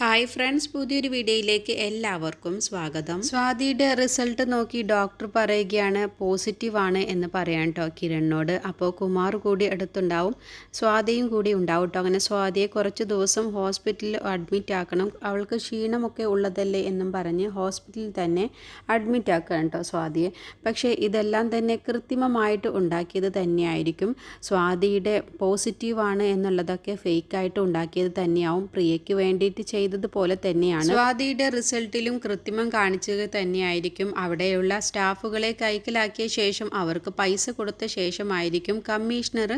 Hi friends പുതിയൊരു വീഡിയോയിലേക്ക് എല്ലാവർക്കും സ്വാഗതം. സ്വാതിയുടെ റിസൾട്ട് നോക്കി ഡോക്ടർ പറയുകയാണ് പോസിറ്റീവ് ആണ് എന്ന് പറയാൻ കേട്ടോ കിരണിനോട്. അപ്പോൾ കുമാർ കൂടി അടുത്തുണ്ടാവും സ്വാതിയും കൂടി ഉണ്ടാവും കേട്ടോ അങ്ങനെ സ്വാതിയെ കുറച്ച് ദിവസം ഹോസ്പിറ്റലിൽ അഡ്മിറ്റ് ആക്കണം. അവൾക്ക് ക്ഷീണമൊക്കെ ഉള്ളതല്ലേ എന്നും പറഞ്ഞ് ഹോസ്പിറ്റലിൽ തന്നെ അഡ്മിറ്റ് ആക്കണം കേട്ടോ സ്വാതിയെ. പക്ഷേ ഇതെല്ലാം തന്നെ കൃത്രിമമായിട്ട് ഉണ്ടാക്കിയത് തന്നെയായിരിക്കും. സ്വാതിയുടെ പോസിറ്റീവ് ആണ് എന്നുള്ളതൊക്കെ ഫേക്കായിട്ട് ഉണ്ടാക്കിയത് തന്നെയാവും. പ്രിയയ്ക്ക് വേണ്ടിയിട്ട് ചെയ്തതുപോലെ തന്നെയാണ്. സ്വാതിയുടെ റിസൾട്ടിലും കൃത്രിമം കാണിച്ചത് തന്നെയായിരിക്കും. അവിടെയുള്ള സ്റ്റാഫുകളെ കൈക്കലാക്കിയ ശേഷം അവർക്ക് പൈസ കൊടുത്ത ശേഷമായിരിക്കും കമ്മീഷണർ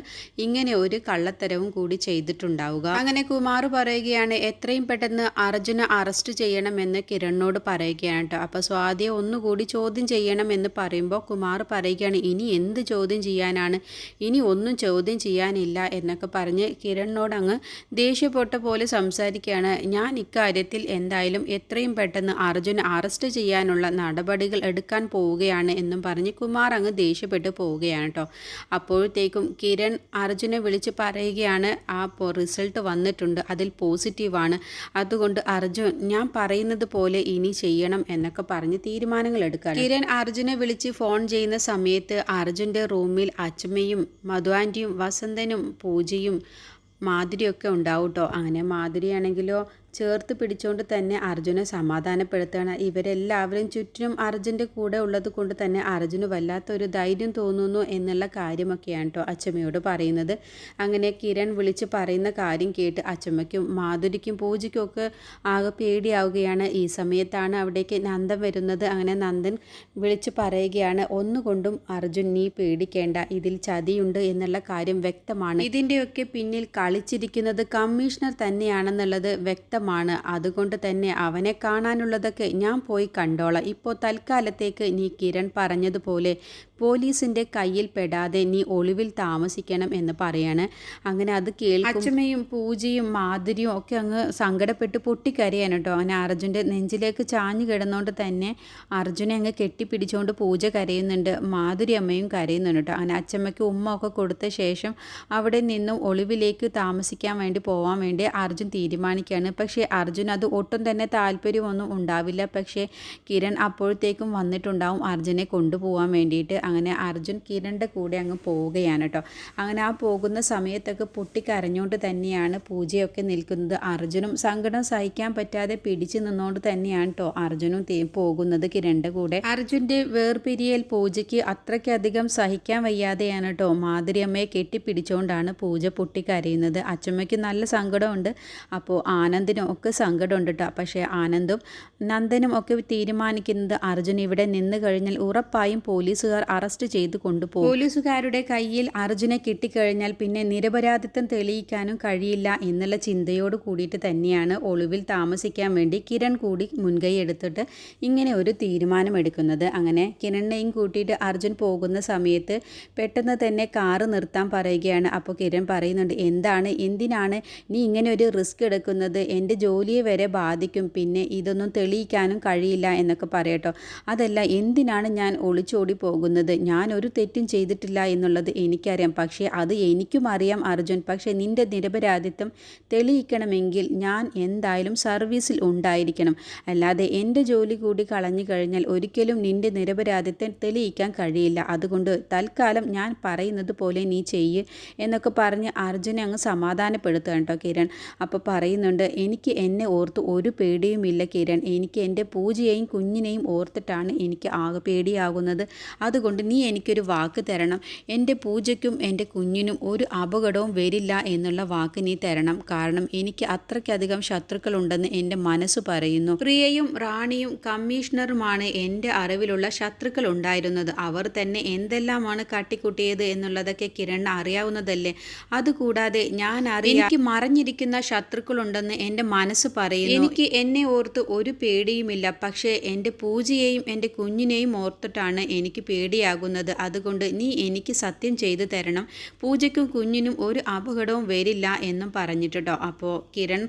ഇങ്ങനെ ഒരു കള്ളത്തരവും കൂടി ചെയ്തിട്ടുണ്ടാവുക. അങ്ങനെ കുമാർ പറയുകയാണ് എത്രയും പെട്ടെന്ന് അർജുന അറസ്റ്റ് ചെയ്യണമെന്ന് കിരണിനോട് പറയുകയാണ് കേട്ടോ അപ്പോൾ സ്വാതിയെ ഒന്നുകൂടി ചോദ്യം ചെയ്യണമെന്ന് പറയുമ്പോൾ കുമാർ പറയുകയാണ് ഇനി എന്ത് ചോദ്യം ചെയ്യാനാണ്? ഇനി ഒന്നും ചോദ്യം ചെയ്യാനില്ല എന്നൊക്കെ പറഞ്ഞ് കിരണിനോട് അങ്ങ് ദേഷ്യപ്പെട്ട പോലെ സംസാരിക്കുകയാണ്. ഞാൻ ഇക്കാര്യത്തിൽ എന്തായാലും എത്രയും പെട്ടെന്ന് അർജുൻ അറസ്റ്റ് ചെയ്യാനുള്ള നടപടികൾ എടുക്കാൻ പോവുകയാണ് എന്നും പറഞ്ഞ് കുമാർ അങ്ങ് ദേഷ്യപ്പെട്ട് പോവുകയാണ് കേട്ടോ. അപ്പോഴത്തേക്കും കിരൺ അർജുനെ വിളിച്ച് പറയുകയാണ് ആ റിസൾട്ട് വന്നിട്ടുണ്ട് അതിൽ പോസിറ്റീവാണ്. അതുകൊണ്ട് അർജുൻ ഞാൻ പറയുന്നത് പോലെ ഇനി ചെയ്യണം എന്നൊക്കെ പറഞ്ഞ് തീരുമാനങ്ങൾ എടുക്കാൻ കിരൺ അർജുനെ വിളിച്ച് ഫോൺ ചെയ്യുന്ന സമയത്ത് അർജുന്റെ റൂമിൽ അച്ഛമ്മയും മധു വസന്തനും പൂജയും മാധുരിയൊക്കെ ഉണ്ടാവും കേട്ടോ. അങ്ങനെ മാധുരിയാണെങ്കിലോ ചേർത്ത് പിടിച്ചുകൊണ്ട് തന്നെ അർജുനെ സമാധാനപ്പെടുത്തുകയാണ്. ഇവരെല്ലാവരും ചുറ്റിനും അർജുന്റെ കൂടെ ഉള്ളത് കൊണ്ട് തന്നെ അർജുന് വല്ലാത്തൊരു ധൈര്യം തോന്നുന്നു എന്നുള്ള കാര്യമൊക്കെയാണ് കേട്ടോ അച്ചമ്മയോട് പറയുന്നത്. അങ്ങനെ കിരൺ വിളിച്ച് പറയുന്ന കാര്യം കേട്ട് അച്ചമ്മയ്ക്കും മാധുരിക്കും പൂജയ്ക്കും ഒക്കെ ആകെ പേടിയാവുകയാണ്. ഈ സമയത്താണ് അവിടേക്ക് നന്ദൻ വരുന്നത്. അങ്ങനെ നന്ദൻ വിളിച്ച് പറയുകയാണ് ഒന്നുകൊണ്ടും അർജുൻ നീ പേടിക്കേണ്ട. ഇതിൽ ചതിയുണ്ട് എന്നുള്ള കാര്യം വ്യക്തമാണ്. ഇതിന്റെയൊക്കെ പിന്നിൽ കളിച്ചിരിക്കുന്നത് കമ്മീഷണർ തന്നെയാണെന്നുള്ളത് വ്യക്തം വ്യക്തമാണ് അതുകൊണ്ട് തന്നെ അവനെ കാണാനുള്ളതൊക്കെ ഞാൻ പോയി കണ്ടോളാം. ഇപ്പോൾ തൽക്കാലത്തേക്ക് നീ കിരൺ പറഞ്ഞതുപോലെ പോലീസിന്റെ കയ്യിൽ പെടാതെ നീ ഒളിവിൽ താമസിക്കണം എന്ന് പറയാണ്. അങ്ങനെ അത് കേൾക്കും. അച്ഛമ്മയും പൂജയും മാധുരിയും ഒക്കെ അങ്ങ് സങ്കടപ്പെട്ട് പൊട്ടിക്കരയാണ് കേട്ടോ. അവനെ അർജുന്റെ നെഞ്ചിലേക്ക് ചാഞ്ഞു കിടന്നുകൊണ്ട് തന്നെ അർജുനെ അങ്ങ് കെട്ടിപ്പിടിച്ചുകൊണ്ട് പൂജ കരയുന്നുണ്ട്. മാധുരി അമ്മയും കരയുന്നുണ്ട് കേട്ടോ. അങ്ങനെ അച്ഛമ്മയ്ക്ക് ഉമ്മ ഒക്കെ കൊടുത്ത ശേഷം അവിടെ നിന്നും ഒളിവിലേക്ക് താമസിക്കാൻ വേണ്ടി പോകാൻ വേണ്ടി അർജുൻ തീരുമാനിക്കുകയാണ്. പക്ഷേ അർജുൻ അത് ഒട്ടും തന്നെ താല്പര്യമൊന്നും ഉണ്ടാവില്ല. പക്ഷേ കിരൺ അപ്പോഴത്തേക്കും വന്നിട്ടുണ്ടാവും അർജുനെ കൊണ്ടുപോകാൻ വേണ്ടിയിട്ട്. അങ്ങനെ അർജുൻ കിരണിന്റെ കൂടെ അങ്ങ് പോവുകയാണ് കേട്ടോ അങ്ങനെ ആ പോകുന്ന സമയത്തൊക്കെ പൊട്ടിക്കരഞ്ഞുകൊണ്ട് തന്നെയാണ് പൂജയൊക്കെ നിൽക്കുന്നത്. അർജുനും സങ്കടം സഹിക്കാൻ പറ്റാതെ പിടിച്ചു നിന്നുകൊണ്ട് തന്നെയാണ് കേട്ടോ അർജുനും പോകുന്നത് കിരണിന്റെ കൂടെ. അർജുന്റെ വേർപിരിയൽ പൂജയ്ക്ക് അത്രയ്ക്കധികം സഹിക്കാൻ വയ്യാതെയാണ് കേട്ടോ മാധുരിയമ്മയെ കെട്ടിപ്പിടിച്ചുകൊണ്ടാണ് പൂജ പൊട്ടിക്കരയുന്നത്. അച്ചമ്മയ്ക്ക് നല്ല സങ്കടമുണ്ട്. അപ്പോൾ ആനന്ദിനും ഒക്കെ സങ്കടമുണ്ട് കേട്ടോ പക്ഷേ ആനന്ദും നന്ദനും ഒക്കെ തീരുമാനിക്കുന്നത് അർജുൻ ഇവിടെ നിന്ന് കഴിഞ്ഞാൽ ഉറപ്പായും പോലീസുകാർ അറസ്റ്റ് ചെയ്ത് കൊണ്ടുപോകും. പോലീസുകാരുടെ കയ്യിൽ അർജുനെ കിട്ടിക്കഴിഞ്ഞാൽ പിന്നെ നിരപരാധിത്വം തെളിയിക്കാനും കഴിയില്ല എന്നുള്ള ചിന്തയോട് കൂടിയിട്ട് തന്നെയാണ് ഒളിവിൽ താമസിക്കാൻ വേണ്ടി കിരൺ കൂടി മുൻകൈ എടുത്തിട്ട് ഇങ്ങനെ ഒരു തീരുമാനം എടുക്കുന്നത് അങ്ങനെ കിരണിനെയും കൂട്ടിയിട്ട് അർജുൻ പോകുന്ന സമയത്ത് പെട്ടെന്ന് തന്നെ കാറ് നിർത്താൻ പറയുകയാണ്. അപ്പോൾ കിരൺ പറയുന്നുണ്ട് എന്താണ്? എന്തിനാണ് നീ ഇങ്ങനെ ഒരു റിസ്ക് എടുക്കുന്നത്? എന്റെ ജോലിയെ വരെ ബാധിക്കും. പിന്നെ ഇതൊന്നും തെളിയിക്കാനും കഴിയില്ല എന്നൊക്കെ പറയട്ടോ അതല്ല എന്തിനാണ് ഞാൻ ഒളിച്ചോടി പോകുന്നത്? ഞാൻ ഒരു തെറ്റും ചെയ്തിട്ടില്ല എന്നുള്ളത് എനിക്കറിയാം. പക്ഷേ അത് എനിക്കും അറിയാം അർജുൻ. പക്ഷേ നിന്റെ നിരപരാധിത്വം തെളിയിക്കണമെങ്കിൽ ഞാൻ എന്തായാലും സർവീസിൽ ഉണ്ടായിരിക്കണം. അല്ലാതെ എന്റെ ജോലി കൂടി കളഞ്ഞു കഴിഞ്ഞാൽ ഒരിക്കലും നിന്റെ നിരപരാധിത്വം തെളിയിക്കാൻ കഴിയില്ല. അതുകൊണ്ട് തൽക്കാലം ഞാൻ പറയുന്നത് പോലെ നീ ചെയ്യ് എന്നൊക്കെ പറഞ്ഞ് അർജുനെ അങ്ങ് സമാധാനപ്പെടുത്തുക കേട്ടോ കിരൺ. അപ്പോൾ പറയുന്നുണ്ട് എനിക്ക് എന്നെ ഓർത്ത് ഒരു പേടിയുമില്ല കിരൺ. എനിക്ക് എന്റെ പൂജയെയും കുഞ്ഞിനെയും ഓർത്തിട്ടാണ് എനിക്ക് ആകെ പേടിയാകുന്നത്. അതുകൊണ്ട് നീ എനിക്കൊരു വാക്ക് തരണം. എന്റെ പൂജയ്ക്കും എന്റെ കുഞ്ഞിനും ഒരു അപകടവും വരില്ല എന്നുള്ള വാക്ക് നീ തരണം. കാരണം എനിക്ക് അത്രയ്ക്കധികം ശത്രുക്കളുണ്ടെന്ന് എന്റെ മനസ്സ് പറയുന്നു. പ്രിയയും റാണിയും കമ്മീഷണറുമാണ് എന്റെ അറിവിലുള്ള ശത്രുക്കൾ ഉണ്ടായിരുന്നത് അവർ തന്നെ എന്തെല്ലാമാണ് കാട്ടിക്കൂട്ടിയത് എന്നുള്ളതൊക്കെ കിരൺ അറിയാവുന്നതല്ലേ? അതുകൂടാതെ ഞാൻ അറിയാം എനിക്ക് മറഞ്ഞിരിക്കുന്ന ശത്രുക്കളുണ്ടെന്ന് എന്റെ മനസ്സ് പറയുന്നു. എനിക്ക് എന്നെ ഓർത്ത് ഒരു പേടിയുമില്ല. പക്ഷേ എന്റെ പൂജയെയും എന്റെ കുഞ്ഞിനെയും ഓർത്തിട്ടാണ് എനിക്ക് പേടിയാകുന്നത്. അതുകൊണ്ട് നീ എനിക്ക് സത്യം ചെയ്തു തരണം. പൂജയ്ക്കും കുഞ്ഞിനും ഒരു അപകടവും വരില്ല എന്നും പറഞ്ഞിട്ടോ അപ്പോൾ കിരൺ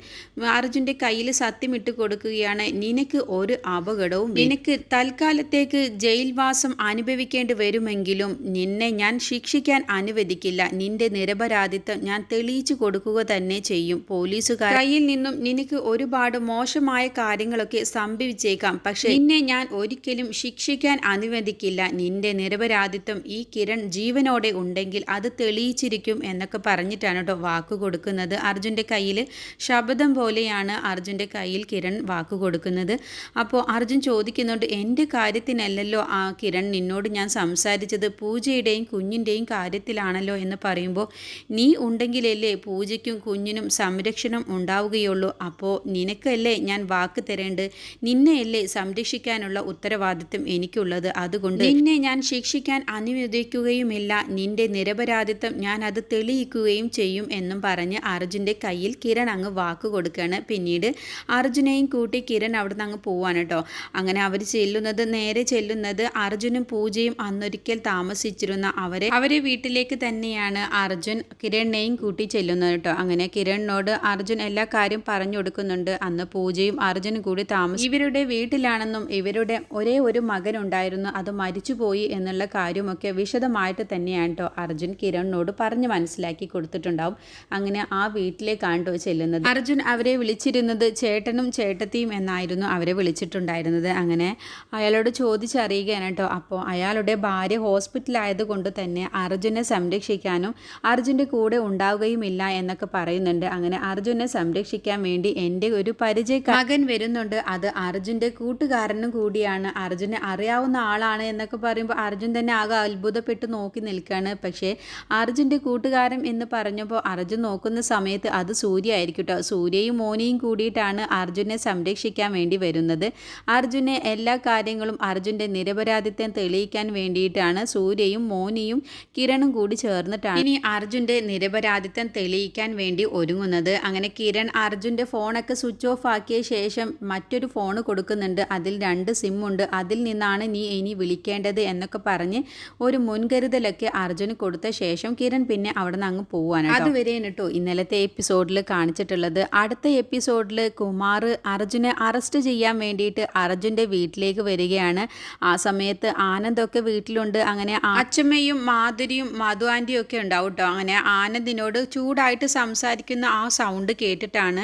അർജുന്റെ കയ്യിൽ സത്യം ഇട്ട് കൊടുക്കുകയാണ്. നിനക്ക് ഒരു അപകടവും നിനക്ക് തൽക്കാലത്തേക്ക് ജയിൽവാസം അനുഭവിക്കേണ്ടി വരുമെങ്കിലും നിന്നെ ഞാൻ ശിക്ഷിക്കാൻ അനുവദിക്കില്ല. നിന്റെ നിരപരാധിത്വം ഞാൻ തെളിയിച്ചു കൊടുക്കുക തന്നെ ചെയ്യും. പോലീസുകാർ കയ്യിൽ നിന്നും നിനക്ക് ഒരുപാട് മോശമായ കാര്യങ്ങളൊക്കെ സംഭവിച്ചേക്കാം. പക്ഷെ നിന്നെ ഞാൻ ഒരിക്കലും ശിക്ഷിക്കാൻ അനുവദിക്കില്ല. നിന്റെ നിരപരാധിത്വം ഈ കിരൺ ജീവനോടെ ഉണ്ടെങ്കിൽ അത് തെളിയിച്ചിരിക്കും എന്നൊക്കെ പറഞ്ഞിട്ടാണ് കേട്ടോ വാക്ക് കൊടുക്കുന്നത്. അർജുന്റെ കയ്യിൽ ശബ്ദം പോലെയാണ് അർജുന്റെ കയ്യിൽ കിരൺ വാക്ക് കൊടുക്കുന്നത്. അപ്പോൾ അർജുൻ ചോദിക്കുന്നുണ്ട് എന്റെ കാര്യത്തിനല്ലല്ലോ ആ കിരൺ നിന്നോട് ഞാൻ സംസാരിച്ചത്? പൂജയുടെയും കുഞ്ഞിന്റെയും കാര്യത്തിലാണല്ലോ? എന്ന് പറയുമ്പോൾ നീ ഉണ്ടെങ്കിലല്ലേ പൂജയ്ക്കും കുഞ്ഞിനും സംരക്ഷണം ഉണ്ടാവുകയുള്ളൂ. അപ്പോൾ നിനക്കല്ലേ ഞാൻ വാക്ക് തരേണ്ടത്? നിന്നെയല്ലേ സംരക്ഷിക്കാനുള്ള ഉത്തരവാദിത്വം എനിക്കുള്ളത്? അതുകൊണ്ട് നിന്നെ ഞാൻ ശിക്ഷിക്കാൻ അനുവദിക്കുകയുമില്ല നിന്റെ നിരപരാധിത്വം ഞാൻ അത് തെളിയിക്കുകയും ചെയ്യും എന്നും പറഞ്ഞ് അർജുന്റെ കയ്യിൽ കിരൺ അങ്ങ് വാക്ക് കൊടുക്കുകയാണ്. പിന്നീട് അർജുനെയും കൂട്ടി കിരൺ അവിടുന്ന് അങ്ങ് പോവാണ് കേട്ടോ. അങ്ങനെ അവർ ചെല്ലുന്നത് നേരെ ചെല്ലുന്നത് അർജുനും പൂജയും അന്നൊരിക്കൽ താമസിച്ചിരുന്ന അവരെ അവരെ വീട്ടിലേക്ക് തന്നെയാണ് അർജുൻ കിരണിനെയും കൂട്ടി ചെല്ലുന്നത് കേട്ടോ. അങ്ങനെ കിരണിനോട് അർജുൻ എല്ലാ കാര്യം പറഞ്ഞു കൊടുക്കുന്നുണ്ട് അന്ന് പൂജയും അർജുനും കൂടി താമസം ഇവരുടെ വീട്ടിലാണെന്നും ഇവരുടെ ഒരേ ഒരു മകൻ ഉണ്ടായിരുന്നു അത് മരിച്ചുപോയി എന്നുള്ള കാര്യമൊക്കെ വിശദമായിട്ട് തന്നെയാണ് കേട്ടോ അർജുൻ കിരണിനോട് പറഞ്ഞ് മനസ്സിലാക്കി കൊടുത്തിട്ടുണ്ടാവും. അങ്ങനെ ആ വീട്ടിലേക്കാണ് കേട്ടോ ചെല്ലുന്നത്. അർജുൻ അവരെ വിളിച്ചിരുന്നത് ചേട്ടനും ചേട്ടത്തിയും എന്നായിരുന്നു അവരെ വിളിച്ചിട്ടുണ്ടായിരുന്നത്. അങ്ങനെ അയാളോട് ചോദിച്ചറിയുകയാണ് കേട്ടോ അപ്പോൾ അയാളുടെ ഭാര്യ ഹോസ്പിറ്റലായതുകൊണ്ട് തന്നെ അർജുനെ സംരക്ഷിക്കാനും അർജുന്റെ കൂടെ ഉണ്ടാവുകയുമില്ല എന്നൊക്കെ പറയുന്നുണ്ട്. അങ്ങനെ അർജുനെ സംരക്ഷിക്കാൻ വേണ്ടി എന്റെ ഒരു പരിചയ മകൻ വരുന്നുണ്ട്. അത് അർജുന്റെ കൂട്ടുകാരനും കൂടിയാണ്. അർജുനെ അറിയാവുന്ന ആളാണ് എന്നൊക്കെ പറയുമ്പോൾ അർജുൻ തന്നെ ആകെ അത്ഭുതപ്പെട്ട് നോക്കി നിൽക്കുകയാണ്. പക്ഷേ അർജുന്റെ കൂട്ടുകാരൻ എന്ന് പറഞ്ഞപ്പോൾ അർജുൻ നോക്കുന്ന സമയത്ത് അത് സൂര്യ ആയിരിക്കും കേട്ടോ. സൂര്യയും മോനിയും കൂടിയിട്ടാണ് അർജുനെ സംരക്ഷിക്കാൻ വേണ്ടി വരുന്നത്. അർജുനെ എല്ലാ കാര്യങ്ങളും അർജുന്റെ നിരപരാധിത്വം തെളിയിക്കാൻ വേണ്ടിയിട്ടാണ് സൂര്യയും മോനിയും കിരണും കൂടി ചേർന്നിട്ടാണ് ഇനി അർജുന്റെ നിരപരാധിത്വം തെളിയിക്കാൻ വേണ്ടി ഒരുങ്ങുന്നത്. അങ്ങനെ കിരൺ അർജുന്റെ ഫോണൊക്കെ സ്വിച്ച് ഓഫ് ആക്കിയ ശേഷം മറ്റൊരു ഫോൺ കൊടുക്കുന്നുണ്ട്. അതിൽ രണ്ട് സിമ്മുണ്ട് അതിൽ നിന്നാണ് നീ ഇനി വിളിക്കേണ്ടത് എന്നൊക്കെ പറഞ്ഞ് ഒരു മുൻകരുതലൊക്കെ അർജുന് കൊടുത്ത ശേഷം കിരൺ പിന്നെ അവിടെ നിന്ന് അങ്ങ് പോവാണ് അതുവരെ കേട്ടോ ഇന്നലത്തെ എപ്പിസോഡിൽ കാണിച്ചിട്ടുള്ളത്. അടുത്ത എപ്പിസോഡിൽ കുമാർ അർജുനെ അറസ്റ്റ് ചെയ്യാൻ വേണ്ടിയിട്ട് അർജുന്റെ വീട്ടിലേക്ക് വരികയാണ്. ആ സമയത്ത് ആനന്ദൊക്കെ വീട്ടിലുണ്ട്. അങ്ങനെ അച്ഛമ്മയും മാധുരിയും മധു ആന്റിയും ഒക്കെ ഉണ്ടാവും കേട്ടോ. അങ്ങനെ ആനന്ദിനോട് ചൂടായിട്ട് സംസാരിക്കുന്ന ആ സൗണ്ട് കേട്ടിട്ടാണ്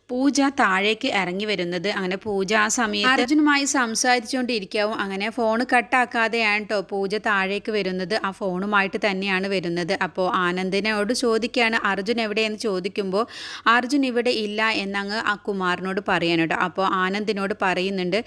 പൂജ താഴേക്ക് ഇറങ്ങി വരുന്നത്. അങ്ങനെ പൂജ ആ സമയത്ത് അർജുനുമായി സംസാരിച്ചുകൊണ്ടിരിക്കാവും അങ്ങനെ ഫോൺ കട്ടാക്കാതെയാണ് കേട്ടോ പൂജ താഴേക്ക് വരുന്നത്. ആ ഫോണുമായിട്ട് തന്നെയാണ് വരുന്നത്. അപ്പോൾ ആനന്ദിനോട് ചോദിക്കുകയാണ് അർജുൻ എവിടെയെന്ന്? ചോദിക്കുമ്പോൾ അർജുൻ ഇവിടെ ഇല്ല എന്നങ്ങ് ആ കുമാറിനോട് പറയാനുണ്ട് അപ്പോൾ ആനന്ദിനോട് പറയുന്നുണ്ട്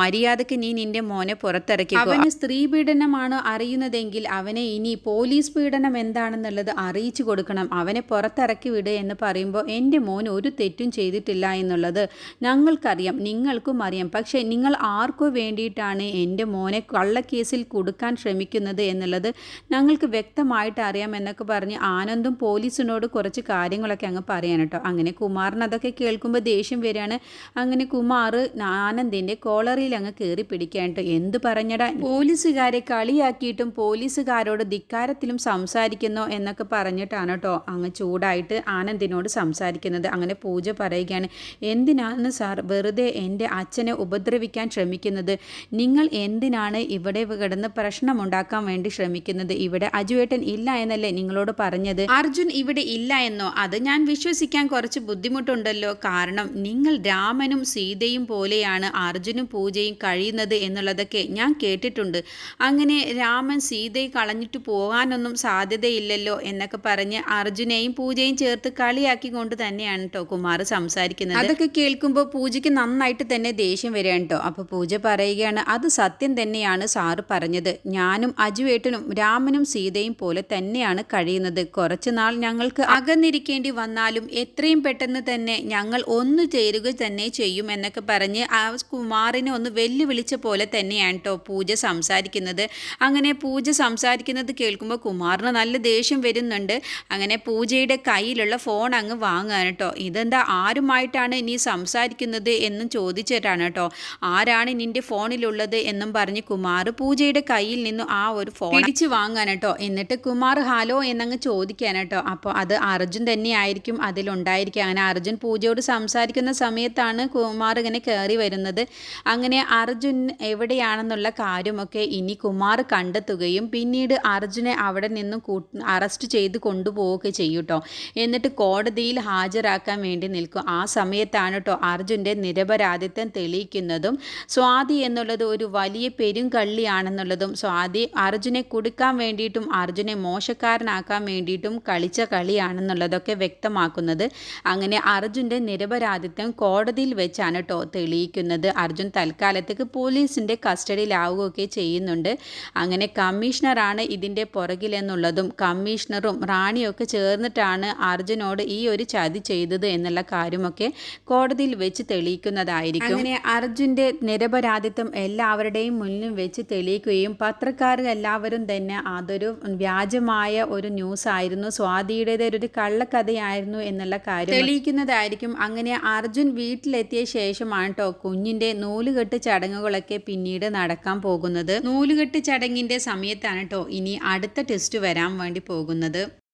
മര്യാദയ്ക്ക് നീ നിന്റെ മോനെ പുറത്തിറക്കി അവന് സ്ത്രീ പീഡനമാണ് അറിയുന്നതെങ്കിൽ അവനെ ഇനി പോലീസ് പീഡനം എന്താണെന്നുള്ളത് അറിയിച്ചു കൊടുക്കണം. അവനെ പുറത്തിറക്കി വിട് എന്ന് പറയുമ്പോൾ എന്റെ മോൻ ഒരു തെറ്റും ചെയ്തിട്ടില്ല. എന്നുള്ളത് ഞങ്ങൾക്കറിയാം നിങ്ങൾക്കും അറിയാം. പക്ഷേ നിങ്ങൾ ആർക്കു വേണ്ടിയിട്ടാണ് എന്റെ മോനെ കള്ളക്കേസിൽ കൊടുക്കാൻ ശ്രമിക്കുന്നത് എന്നുള്ളത് ഞങ്ങൾക്ക് വ്യക്തമായിട്ട് അറിയാം എന്നൊക്കെ പറഞ്ഞ് ആനന്ദും പോലീസിനോട് കുറച്ച് കാര്യങ്ങളൊക്കെ അങ്ങ് പറയാൻ കേട്ടോ. അങ്ങനെ കുമാറിന് അതൊക്കെ കേൾക്കുമ്പോൾ ദേഷ്യം വരികയാണ്. അങ്ങനെ കുമാർ ആനന്ദിന്റെ കോളറിയിൽ അങ്ങ് കയറി പിടിക്കാനിട്ട് എന്ത് പറഞ്ഞടാ? പോലീസുകാരെ കളിയാക്കിയിട്ടും പോലീസുകാരോട് ധിക്കാരത്തിലും സംസാരിക്കുന്നോ എന്നൊക്കെ പറഞ്ഞിട്ടാണ് കേട്ടോ അങ്ങ് ചൂടായിട്ട് ആനന്ദിനോട് സംസാരിക്കുന്നത്. അങ്ങനെ പൂജ പറയുകയാണ്. എന്തിനാണ് സാർ വെറുതെ എന്റെ അച്ഛനെ ഉപദ്രവിക്കാൻ ശ്രമിക്കുന്നത്? നിങ്ങൾ എന്തിനാണ് ഇവിടെ കിടന്ന് പ്രശ്നമുണ്ടാക്കാൻ വേണ്ടി ശ്രമിക്കുന്നത്? ഇവിടെ അജുവേട്ടൻ ഇല്ല എന്നല്ലേ നിങ്ങളോട് പറഞ്ഞത്? അർജുൻ ഇവിടെ ഇല്ല എന്നോ? അത് ഞാൻ വിശ്വസിക്കാൻ കുറച്ച് ബുദ്ധിമുട്ടുണ്ടല്ലോ. കാരണം നിങ്ങൾ രാമനും സീതയും പോലെയാണ് അർജുനും പൂജയും കഴിയുന്നത് എന്നുള്ളതൊക്കെ ഞാൻ കേട്ടിട്ടുണ്ട്. അങ്ങനെ രാമൻ സീതയെ കളഞ്ഞിട്ട് പോകാനൊന്നും സാധ്യതയില്ലല്ലോ എന്നൊക്കെ പറഞ്ഞ് അർജുനെയും പൂജയും ചേർത്ത് കളിയാക്കി കൊണ്ട് തന്നെയാണ് കേട്ടോ കുമാർ സംസാരിക്കുന്നത് അതൊക്കെ കേൾക്കുമ്പോൾ പൂജയ്ക്ക് നന്നായിട്ട് തന്നെ ദേഷ്യം വരികയാണ് കേട്ടോ അപ്പോൾ പൂജ പറയുകയാണ് അത് സത്യം തന്നെയാണ് സാറ് പറഞ്ഞത്. ഞാനും അജുവേട്ടനും രാമനും സീതയും പോലെ തന്നെയാണ് കഴിയുന്നത്. കുറച്ചു നാൾ ഞങ്ങൾക്ക് അകന്നിരിക്കേണ്ടി വന്നാലും എത്രയും പെട്ടെന്ന് തന്നെ ഞങ്ങൾ ഒന്ന് ചേരുക തന്നെ ചെയ്യും എന്നൊക്കെ പറഞ്ഞ് ആ കുമാറിനെ ഒന്ന് വെല്ലുവിളിച്ച പോലെ തന്നെയാണ് കേട്ടോ പൂജ സംസാരിക്കുന്നത്. അങ്ങനെ പൂജ സംസാരിക്കുന്നത് കേൾക്കുമ്പോൾ കുമാറിന് നല്ല ദേഷ്യം വരുന്നുണ്ട്. അങ്ങനെ പൂജയുടെ കയ്യിലുള്ള ഫോൺ അങ്ങ് വാങ്ങുകയാണ് കേട്ടോ ഇതെന്താ ആരും ആരുമായിട്ടാണ് നീ സംസാരിക്കുന്നത് എന്നും ചോദിച്ചിട്ടാണ് കേട്ടോ. ആരാണ് നിന്റെ ഫോണിലുള്ളത് എന്നും പറഞ്ഞ് കുമാർ പൂജയുടെ കയ്യിൽ നിന്നും ആ ഒരു ഫോൺ പിടിച്ച് വാങ്ങാൻ കേട്ടോ. എന്നിട്ട് കുമാർ ഹലോ എന്നങ്ങ് ചോദിക്കാൻ കേട്ടോ. അപ്പോൾ അത് അർജുൻ തന്നെയായിരിക്കും അതിലുണ്ടായിരിക്കുക. അങ്ങനെ അർജുൻ പൂജയോട് സംസാരിക്കുന്ന സമയത്താണ് കുമാർ ഇങ്ങനെ കയറി വരുന്നത്. അങ്ങനെ അർജുൻ എവിടെയാണെന്നുള്ള കാര്യമൊക്കെ ഇനി കുമാർ കണ്ടെത്തുകയും പിന്നീട് അർജുനെ അവിടെ നിന്നും അറസ്റ്റ് ചെയ്ത് കൊണ്ടുപോവുകയൊക്കെ ചെയ്യും കേട്ടോ. എന്നിട്ട് കോടതിയിൽ ഹാജരാക്കാൻ വേണ്ടി നിൽക്കും. ആ സമയത്താണ് കേട്ടോ അർജുന്റെ നിരപരാധിത്വം തെളിയിക്കുന്നതും. സ്വാതി എന്നുള്ളത് ഒരു വലിയ പെരുങ്കള്ളിയാണെന്നുള്ളതും സ്വാതി അർജുനെ കൊടുക്കാൻ വേണ്ടിയിട്ടും അർജുനെ മോശക്കാരനാക്കാൻ വേണ്ടിയിട്ടും കളിച്ച കളിയാണെന്നുള്ളതൊക്കെ വ്യക്തമാക്കുന്നത്. അങ്ങനെ അർജുന്റെ നിരപരാധിത്വം കോടതിയിൽ വെച്ചാണ് കേട്ടോ തെളിയിക്കുന്നത്. അർജുൻ തൽക്കാലത്തേക്ക് പോലീസിന്റെ കസ്റ്റഡിയിലാവുകയൊക്കെ ചെയ്യുന്നുണ്ട്. അങ്ങനെ കമ്മീഷണറാണ് ഇതിന്റെ പുറകിലെന്നുള്ളതും കമ്മീഷണറും റാണിയൊക്കെ ചേർന്നിട്ടാണ് അർജുനോട് ഈ ഒരു ചതി ചെയ്തത് എന്നുള്ള കാര്യമൊക്കെ കോടതിയിൽ വെച്ച് തെളിയിക്കുന്നതായിരിക്കും. അങ്ങനെ അർജുന്റെ നിരപരാധിത്വം എല്ലാവരുടെയും മുന്നിൽ വെച്ച് തെളിയിക്കുകയും പത്രക്കാർ എല്ലാവരും തന്നെ അതൊരു വ്യാജമായ ഒരു ന്യൂസ് ആയിരുന്നു. സ്വാതിയുടേത് ഒരു കള്ളക്കഥയായിരുന്നു എന്നുള്ള കാര്യം തെളിയിക്കുന്നതായിരിക്കും. അങ്ങനെ അർജുൻ വീട്ടിലെത്തിയ ശേഷമാണ് കേട്ടോ കുഞ്ഞിന്റെ നൂലുകെട്ട് ചടങ്ങുകളൊക്കെ പിന്നീട് നടക്കാൻ പോകുന്നത്. നൂലുകെട്ട് ചടങ്ങിന്റെ സമയത്താണ് കേട്ടോ ഇനി അടുത്ത ടെസ്റ്റ് വരാൻ വേണ്ടി പോകുന്നത്.